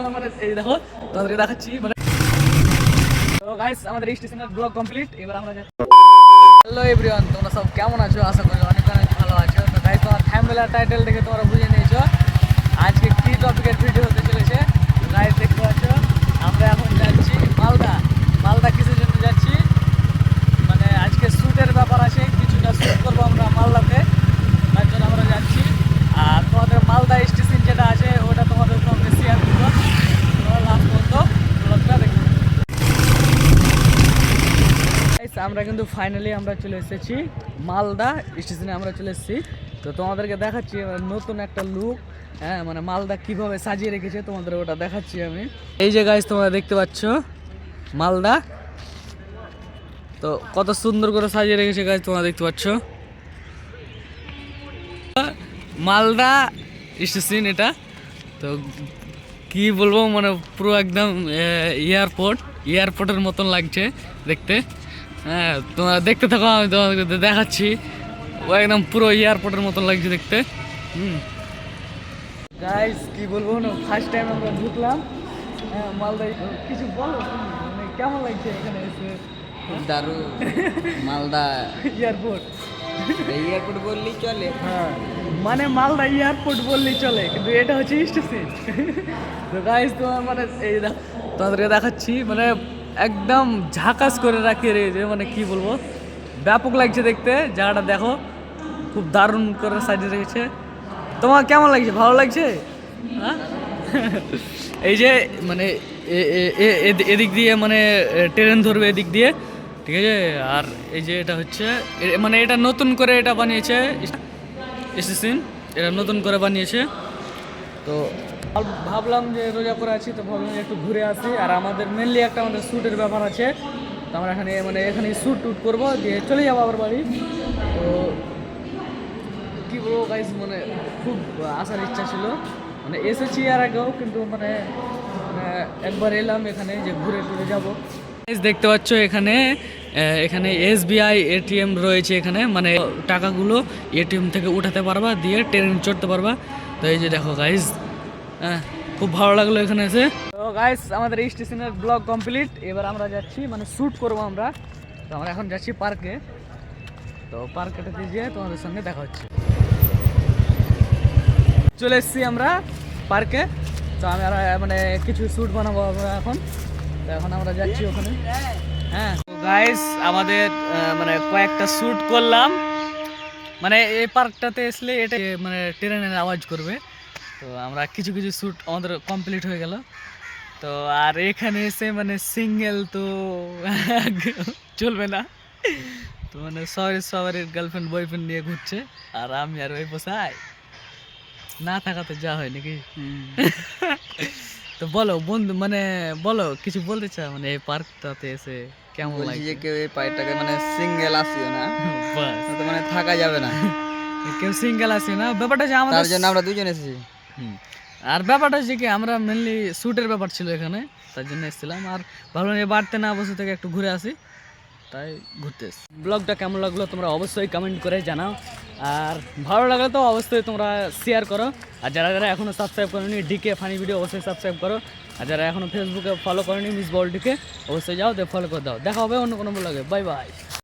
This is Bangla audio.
তোমার মানে এই গাইস আমাদের স্টেশনের ব্লগ কমপ্লিট এবার হ্যালো এভরিওয়ান তোমরা সব কেমন আছো? আশা করি অনেক অনেক ভালো আছো। তো গাইস তোমার থাম্বনেল টাইটেল দেখে তোমরা বুঝে নিয়েছো। আজকে কি টপিকের ভিডিও হতে চলেছে গাইস দেখতে পাচ্ছ আমরা এখন যাচ্ছি মালদা মালদা কিসের জন্য যাচ্ছি মানে আজকে শ্যুটের ব্যাপার আছে কিছুটা শ্যুট করব আমরা মালদাতে তার জন্য আমরা যাচ্ছি আর তোমাদের মালদা স্টেশন যেটা আছে ওটা তোমাদের সঙ্গে শেয়ার করব তোমরা লাস্ট পর্যন্ত ব্লগটা দেখবে Guys, আমরা কিন্তু ফাইনালি আমরা চলে এসেছি। মালদা স্টেশনে আমরা চলে এসেছি। তো তোমাদেরকে দেখাচ্ছি নতুন একটা লুক হ্যাঁ মানে মালদা কীভাবে সাজিয়ে রেখেছে তোমাদের ওটা দেখাচ্ছি আমি। এই যে গাইজ তোমরা দেখতে পাচ্ছ, মালদা। তো কত সুন্দর করে সাজিয়ে রেখেছে গাছ তোমরা দেখতে পাচ্ছ। মালদা স্টেশন এটা। তো কি বলব মানে পুরো একদম এয়ারপোর্ট এয়ারপোর্টের মতন লাগছে দেখতে। হ্যাঁ তোমরা দেখতে থাকো আমি তোমাদেরকে দেখাচ্ছি। ও একদম পুরো এয়ারপোর্টের মতন লাগছে দেখতে। হুম। গাইস কি বলব না ফার্স্ট টাইম আমরা ঢুকলাম। হ্যাঁ মালদায় কিছু বলো মানে কেমন লাগছে এখানে এসে? দারুণ। মালদা। এয়ারপোর্ট এয়ারপোর্ট বললেই চলে। হ্যাঁ মানে মালদা এয়ারপোর্ট বললেই চলে কিন্তু এটা হচ্ছে স্টেশন তো গাইস তোমার মানে এই তোমাদেরকে দেখাচ্ছি মানে একদম ঝাকাস করে রাখিয়ে রয়েছে মানে কি বলব? ব্যাপক লাগছে দেখতে, জায়গাটা দেখো। খুব দারুণ করে সাজিয়ে রেখেছে। তোমার কেমন লাগছে? ভালো লাগছে? হ্যাঁ? এই যে মানে এদিক দিয়ে মানে ট্রেন ধরবে এদিক দিয়ে, ঠিক আছে? আর এই যে এটা হচ্ছে মানে এটা নতুন করে এটা বানিয়েছে স্টেশন এটা নতুন করে বানিয়েছে। তো ভাবলাম যে রোজা করে আছি, তো ভাবলাম একটু ঘুরে আসি। আর আমাদের মেনলি একটা আমাদের শ্যুটের ব্যাপার আছে। তো আমরা এখানে মানে এখানে শ্যুট টুট করব, দিয়ে চলে যাব আবার বাড়ি। তো কি বলব গাইস মানে খুব আসার ইচ্ছা ছিল। মানে এসেছি আর আগেও, কিন্তু মানে মানে একবার এলাম এখানে যে ঘুরে ঘুরে যাব। দেখতে পাচ্ছ এখানে এখানে এসবিআই এটিএম রয়েছে এখানে। মানে টাকাগুলো এটিএম থেকে উঠাতে পারবা, দিয়ে ট্রেন চড়তে পারবা। তো এই যে দেখো হ্যাঁ খুব ভালো লাগল এখানে এসে। তো গাইস আমাদের এই স্টেশনের ব্লগ কমপ্লিট এবার আমরা যাচ্ছি মানে শ্যুট করব আমরা। তো আমরা এখন যাচ্ছি পার্কে তো পার্কেটাতে গিয়ে তোমাদের সঙ্গে দেখা হচ্ছে। চলে এসেছি আমরা পার্কে তো আমি আর মানে কিছু শ্যুট বানাবো আমরা এখন। তো এখন আমরা যাচ্ছি ওখানে। হ্যাঁ। গাইস আমাদের মানে কয়েকটা শ্যুট করলাম। মানে এই পার্কটাতে আসলে এটা মানে ট্রেনের আওয়াজ করবে। তো আমরা কিছু কিছু শ্যুট আমাদের কমপ্লিট হয়ে গেল। তো আর এখানে এসে মানে সিঙ্গেল তো চলবে না। তো মানে সবারই সবার গার্লফ্রেন্ড বয়ফ্রেন্ড নিয়ে ঘুরছে। আর আমি আর ওই পোষাই না থাকা তো যা হয় নাকি? তো বলো বন্ধু মানে বলো কিছু বলতে চাও? মানে এই পার্কটাতে এসে কেমন লাগে যে কেউ এই পাইটাকে মানে সিঙ্গেল আসিও না। বাস। তো মানে থাকা যাবে না। কেউ সিঙ্গেল আছে না। ব্যাপারটা যে আমাদের জন্য আমরা দুজন এসেছি। আর ব্যাপারটা হচ্ছে কি, আমরা মেনলি শ্যুটের ব্যাপার ছিল এখানে, তার জন্য এসেছিলাম। আর ভাবলাম যে বাড়তে না বসে থেকে একটু ঘুরে আসি, তাই ঘুরতে এসেছি। ব্লগটা কেমন লাগল তোমরা অবশ্যই কমেন্ট করে জানাও। আর ভালো লাগলে তো অবশ্যই তোমরা শেয়ার করো। আর যারা যারা এখনও সাবস্ক্রাইব করেনি ডিকে ফানি ভিডিও অবশ্যই সাবস্ক্রাইব করো। আর যারা এখনও ফেসবুকে ফলো করেনি মিস বল বলটিকে অবশ্যই যাও, দিয়ে ফলো করে দাও। দেখা হবে অন্য কোনো ব্লগে বাই বাই